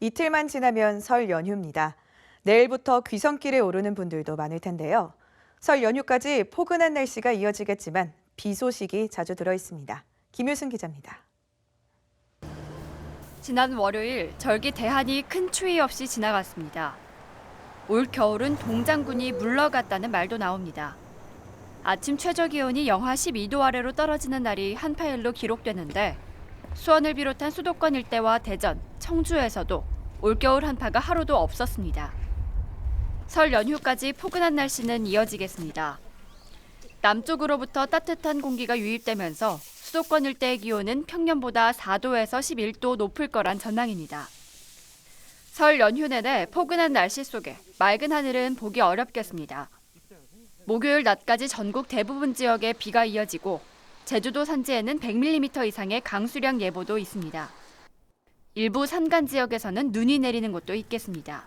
이틀만 지나면 설 연휴입니다. 내일부터 귀성길에 오르는 분들도 많을 텐데요. 설 연휴까지 포근한 날씨가 이어지겠지만 비 소식이 자주 들어 있습니다. 김효승 기자입니다. 지난 월요일 절기 대한이 큰 추위 없이 지나갔습니다. 올 겨울은 동장군이 물러갔다는 말도 나옵니다. 아침 최저 기온이 영하 12도 아래로 떨어지는 날이 한파일로 기록되는데 수원을 비롯한 수도권 일대와 대전, 청주에서도 올겨울 한파가 하루도 없었습니다. 설 연휴까지 포근한 날씨는 이어지겠습니다. 남쪽으로부터 따뜻한 공기가 유입되면서 수도권 일대의 기온은 평년보다 4도에서 11도 높을 거란 전망입니다. 설 연휴 내내 포근한 날씨 속에 맑은 하늘은 보기 어렵겠습니다. 목요일 낮까지 전국 대부분 지역에 비가 이어지고 제주도 산지에는 100mm 이상의 강수량 예보도 있습니다. 일부 산간 지역에서는 눈이 내리는 곳도 있겠습니다.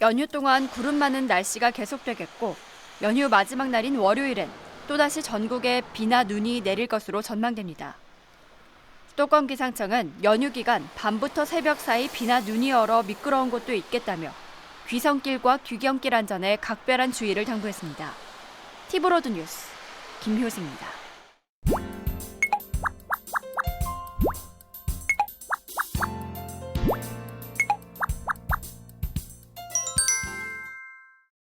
연휴 동안 구름 많은 날씨가 계속되겠고 연휴 마지막 날인 월요일엔 또다시 전국에 비나 눈이 내릴 것으로 전망됩니다. 수도권 기상청은 연휴 기간 밤부터 새벽 사이 비나 눈이 얼어 미끄러운 곳도 있겠다며 귀성길과 귀경길 안전에 각별한 주의를 당부했습니다. 티브로드 뉴스 김효승입니다. 안녕